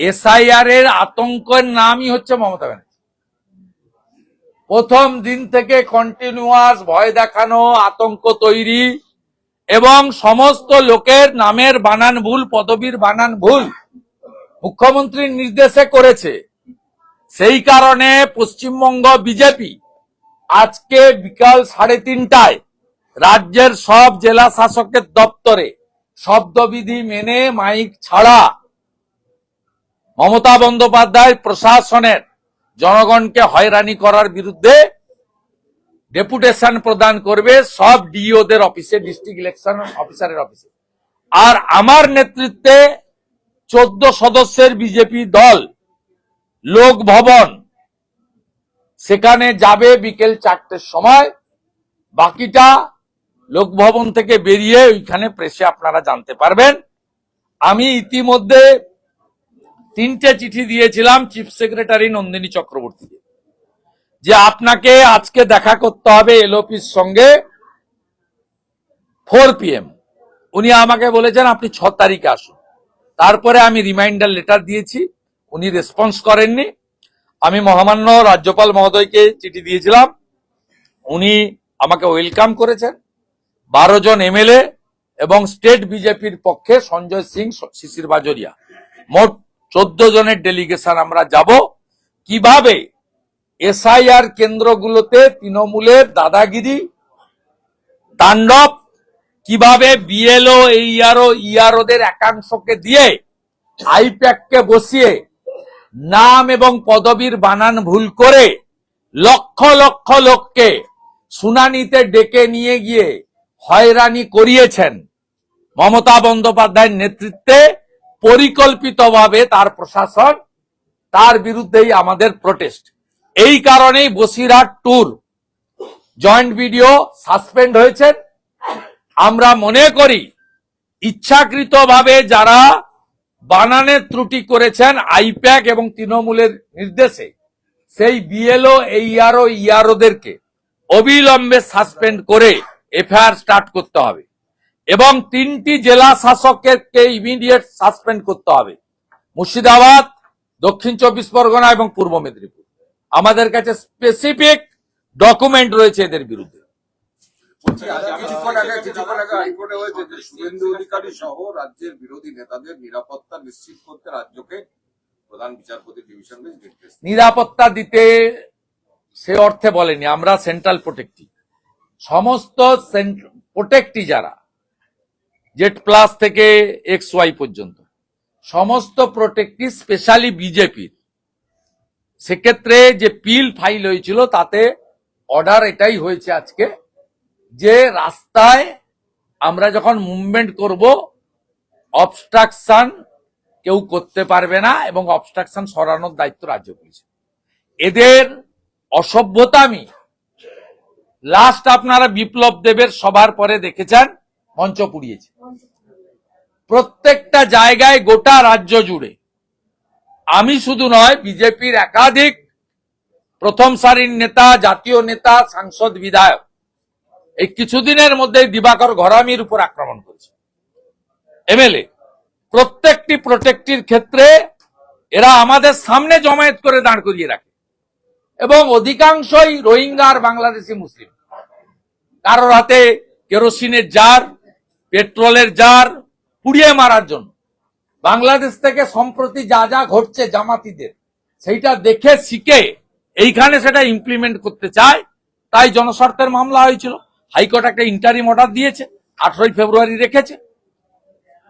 SIR এর আতঙ্কের নামই হচ্ছে মমতা ব্যানার্জি। প্রথম দিন থেকে কন্টিনিউয়াস ভয় দেখানো, আতঙ্ক তৈরি এবং সমস্ত লোকের নামের বানান ভুল, পদবীর বানান ভুল মুখ্যমন্ত্রীর নির্দেশে করেছে। সেই কারণে পশ্চিমবঙ্গ বিজেপি আজকে বিকাল সাড়ে তিনটায় রাজ্যের সব জেলা শাসকের দপ্তরে শব্দবিধি মেনে মাইক ছাড়া মমতা বন্দ্যোপাধ্যায় প্রশাসনের জনগণকে হয়রানি করার বিরুদ্ধে ডেপুটেশন প্রদান করবে সব ডিওদের অফিসে, ডিস্ট্রিক্ট ইলেকশন অফিসারের অফিসে। আর আমার নেতৃত্বে চোদ্দ সদস্যের বিজেপি দল, লোক ভবন, সেখানে যাবে বিকেল চারটের সময়। বাকিটা লোকভবন থেকে বেরিয়ে ওইখানে প্রেসে আপনারা জানতে পারবেন। আমি ইতিমধ্যে তিনটে চিঠি দিয়েছিলাম চিফ সেক্রেটারি নন্দিনী চক্রবর্তীকে। যে আপনাকে আজকে দেখা করতে হবে এলওপির সঙ্গে ফোর পিএম। উনি আমাকে বলেছেন, আপনি ছ তারিখে আসুন। তারপরে আমি রিমাইন্ডার লেটার দিয়েছি। উনি রেসপন্স করেননি। আমি মহামান্য রাজ্যপাল মহোদয়কে চিঠি দিয়েছিলাম। উনি আমাকে ওয়েলকাম করেছেন। বারো জন এমএলএ এবং স্টেট বিজেপির পক্ষে সঞ্জয় সিং, শিশির বাজরিয়া। মোট চোদ্দ জনের ডেলিগেশন আমরা যাব। কীভাবে এসআইআর কেন্দ্রগুলোতে তৃণমূলের দাদাগিরি, তাণ্ডব, কীভাবে বিএলও, এইআরও, ইআরওদের একাংশকে দিয়ে আইপ্যাককে বসিয়ে নাম এবং পদবীর বানান ভুল করে লক্ষ লক্ষ লোককে শুনানিতে ডেকে নিয়ে গিয়ে হয়রানি করিয়েছেন মমতা বন্দ্যোপাধ্যায়ের নেতৃত্বে পরিকল্পিতভাবে তার প্রশাসন তার বিরুদ্ধেই আমাদের প্রোটেস্ট এই কারণেই Basirhat tour joint video suspend হয়েছেন আমরা মনে করি, ইচ্ছাকৃতভাবে যারা বানানের ত্রুটি করেছেন আইপ্যাক এবং তৃণমূলের নির্দেশে, সেই বিএলও, এইআরও, ইআরওদেরকে অবিলম্বে সাসপেন্ড করে এফআইআর স্টার্ট করতে হবে। এবং তিনটি জেলা শাসককে ইমিডিয়েট সাসপেন্ড করতে হবে। মুর্শিদাবাদ দক্ষিণ চব্বিশ পরগনা এবং পূর্ব মেদিনীপুর। আমাদের কাছে স্পেসিফিক ডকুমেন্ট রয়েছে এদের বিরুদ্ধে। কিছুক্ষণ আগে কিছুক্ষণ আগে হাইকোর্টে হয়েছে যে শুভেন্দু অধিকারী সহ রাজ্যের বিরোধী নেতাদের নিরাপত্তা নিশ্চিত করতে রাজ্যকে প্রধান বিচারপতি ডিভিশন বেঞ্চ নিরাপত্তা দিতে সে অর্থে বলেনি আমরা সেন্ট্রাল প্রোটেক্টি সমস্ত প্রোটেক্টি যারা জেড প্লাস থেকে এক্স ওয়াই পর্যন্ত। সমস্ত প্রোটেক্টি স্পেশালি বিজেপির। সেক্ষেত্রে যে পিল ফাইল হয়েছিল, তাতে অর্ডার এটাই হয়েছে আজকে, যে রাস্তায় আমরা যখন মুভমেন্ট করব অবস্ট্রাকশন কেউ করতে পারবে না এবং অবস্ট্রাকশন সরানোর দায়িত্ব রাজ্য পুলিশের। এদের অসভ্যতামি লাস্ট আপনারা বিপ্লব দেবের সবার পরে দেখেছেন মঞ্চ পুড়িয়েছে। প্রত্যেকটা জায়গায় গোটা রাজ্য জুড়ে। আমি শুধু নয়, বিজেপির একাধিক প্রথম সারির নেতা, জাতীয় নেতা, সাংসদ, বিধায়ক, এই কিছুদিনের মধ্যে দিবাকর ঘরামির উপর আক্রমণ করেছে। এমএলএ প্রত্যেকটি প্রোটেক্টির ক্ষেত্রে এরা আমাদের সামনে জমায়েত করে দাঁড় করিয়ে রাখে। এবং অধিকাংশই রোহিঙ্গা আর বাংলাদেশি মুসলিম। কারোর হাতে কেরোসিনের জার পেট্রোলের জার পুড়িয়ে মারার জন্য। বাংলাদেশ থেকে সম্প্রতি যা যা ঘটছে জামাতিদের, সেইটা দেখে, শিখে এইখানে সেটা ইমপ্লিমেন্ট করতে চায়। তাই জনস্বার্থের মামলা হয়েছিল। হাইকোর্ট একটা ইন্টারিম অর্ডার দিয়েছে, আঠারোই ফেব্রুয়ারি রেখেছে।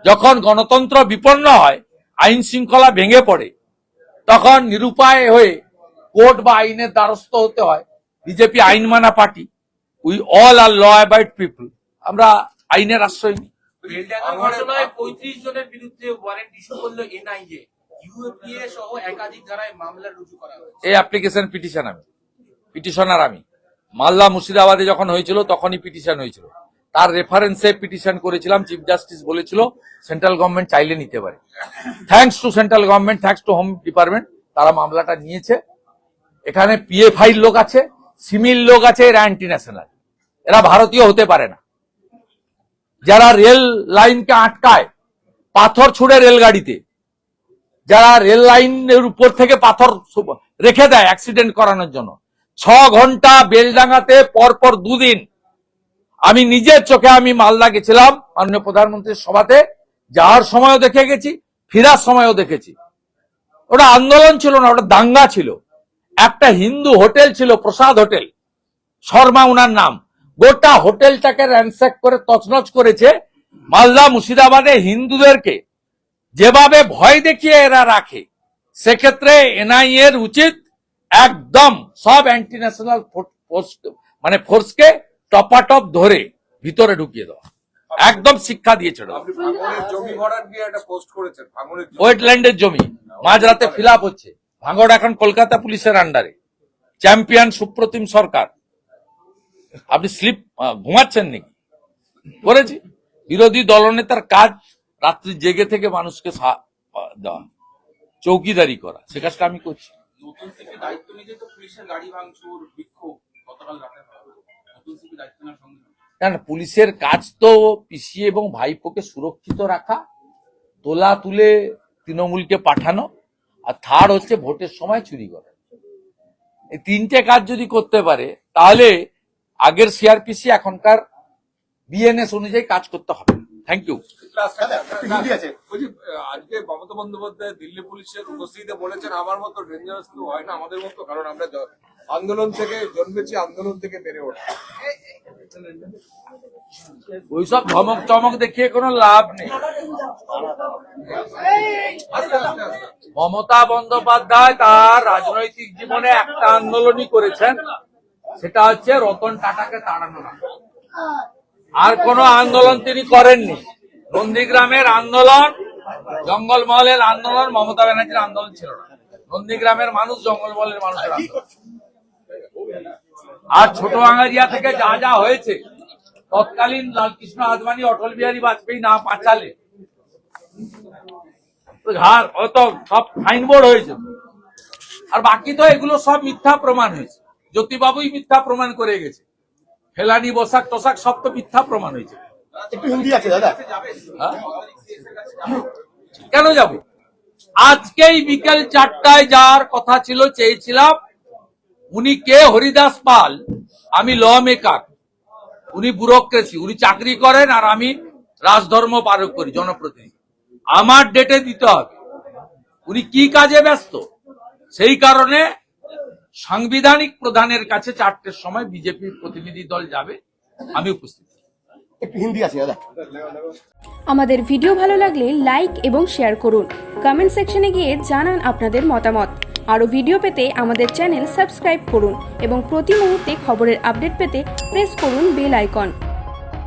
যখন গণতন্ত্র বিপন্ন হয়, আইন শৃঙ্খলা ভেঙে পড়ে, তখন নিরুপায় হয়ে কোর্ট বা আইনের দ্বারস্থ হতে হয়। বিজেপি আইন মানা party, we all are law abide people আমরা আইনের আশ্রয় নিই। বেলডাঙ্গা ঘটনায় পঁয়ত্রিশ জনের বিরুদ্ধে ওয়ারেন্ট ইস্যু করল এনআইএ ইউএপিএ সহ একাধিক ধারায় মামলা রুজু করা হয়েছে। এই অ্যাপ্লিকেশন পিটিশন আমি। পিটিশনার আমি। মালদা মুর্শিদাবাদে যখন হয়েছিল তখনই পিটিশন হয়েছিল। তার রেফারেন্সে পিটিশন করেছিলাম চিফ জাস্টিস বলেছিল সেন্ট্রাল গভর্নমেন্ট চাইলে নিতে পারে। Thanks to central government thanks to home department তারা মামলাটা নিয়েছে। এখানে পিএফআই লোক আছে সিমিল লোক আছে এরা অ্যান্টি ন্যাশনাল এরা ভারতীয় হতে পারে না। যারা রেল লাইনকে আটকায়, পাথর ছুড়ে রেলগাড়িতে, যারা রেল লাইনের উপর থেকে পাথর রেখে দেয় অ্যাক্সিডেন্ট করানোর জন্য। ছ ঘণ্টা বেলডাঙ্গাতে পরপর দুদিন আমি নিজের চোখে আমি মালদা গেছিলাম মাননীয় প্রধানমন্ত্রীর সভাতে। যাওয়ার সময়ও দেখে গেছি, ফেরার সময়ও দেখেছি। ওটা আন্দোলন ছিল না, ওটা দাঙ্গা ছিল। একটা হিন্দু হোটেল ছিল, প্রসাদ হোটেল। শর্মা উনার নাম। গোটা হোটেলটাকে র্যানস্যাক করে তছনছ করেছে মালদা মুর্শিদাবাদে হিন্দুদেরকে। যেভাবে ভয় দেখিয়ে এরা রাখে সেক্ষেত্রে এনআই এর উচিত একদম সব অ্যান্টি ন্যাশনাল মানে ফোর্সকে টপাটপ ধরে ভিতরে ঢুকিয়ে দেওয়া। একদম শিক্ষা দিয়েছে ওরা। আপনি ভাঙনের জমি ভরাট নিয়ে একটা পোস্ট করেছেন ভাঙনের জমি। ওয়েটল্যান্ডের জমি মাঝরাতে ফিল আপ হচ্ছে। ভাঙড় এখন কলকাতা পুলিশের আন্ডারে চ্যাম্পিয়ন সুপ্রতিম সরকার। আপনি স্লিপ ঘুমাচ্ছেন নাকি করেছি। বিরোধী দলনেতার কাজ রাত্রি জেগে থেকে মানুষকে দেওয়া। চৌকিদারি করা। সে কাজটা আমি করছি। পুলিশের কাজ তো পিসি এবং ভাইপোকে সুরক্ষিত রাখা তোলা তুলে তৃণমূলকে পাঠানো আর থার্ড হচ্ছে ভোটের সময় চুরি করা। এই তিনটে কাজ যদি করতে পারে তাহলে আগের সিআরপিসি এখনকার বিএনএস অনুযায়ী কাজ করতে হবে। থ্যাংক ইউ আজকে মমতা বন্দ্যোপাধ্যায় দিল্লি পুলিশের উপস্থিতিতে বলেছেন আমার মতো ডেঞ্জারাস কেউ হয় না আমাদের মতো কারণ আমরা আন্দোলন থেকে জন্মেছি আন্দোলন থেকে বেড়ে ওঠা। ওইসব ধমক চমক দেখিয়ে কোনো লাভ নেই। মমতা বন্দ্যোপাধ্যায় তার রাজনৈতিক জীবনে একটা আন্দোলনই করেছেন। সেটা হচ্ছে রতন টাটাকে তাড়ানো আর কোন আন্দোলন তিনি করেননি। নন্দীগ্রামের আন্দোলন জঙ্গলমহলের আন্দোলন মমতা ব্যানার্জির আন্দোলন ছিল না। নন্দীগ্রামের মানুষ জঙ্গলমহলের মানুষের আন্দোলন। আর ছোট আঙ্গারিয়া থেকে যা যা হয়েছে তৎকালীন লালকৃষ্ণ আদবানি অটল বিহারী বাজপেয়ী না পাঁচালে ঘাড় অত সব সাইনবোর্ড হয়েছে। আর বাকি তো এগুলো সব মিথ্যা প্রমাণ হয়েছে। জ্যোতিবাবুই মিথ্যা প্রমাণ করে গেছে। ফেলানি বসাক টসাক সব তো মিথ্যা প্রমাণ হয়েছে। একটু হিন্দি আছে দাদা। হ্যাঁ? কেন যাব? আজকেই বিকেল চারটায় যাওয়ার কথা ছিল চেয়েছিলাম উনি কে? হরিদাস পাল। আমি ল মেকার। উনি ব্যুরোক্রেসি উনি চাকরি করেন আর আমি রাজধর্ম পালন করি জনপ্রতিনিধি। আমার ডেটে দিতে হবে। উনি কি কাজে ব্যস্ত? সেই কারণে সাংবিধানিক প্রধানের কাছে চারটের সময় বিজেপির প্রতিনিধি দল যাবে। আমি উপস্থিত। একটু হিন্দি আছে দাদা। আমাদের ভিডিও ভালো লাগলে লাইক এবং শেয়ার করুন। কমেন্ট সেকশনে গিয়ে জানান আপনাদের মতামত। আরও ভিডিও পেতে আমাদের চ্যানেল সাবস্ক্রাইব করুন এবং প্রতি মুহূর্তে খবরের আপডেট পেতে প্রেস করুন বেল আইকন।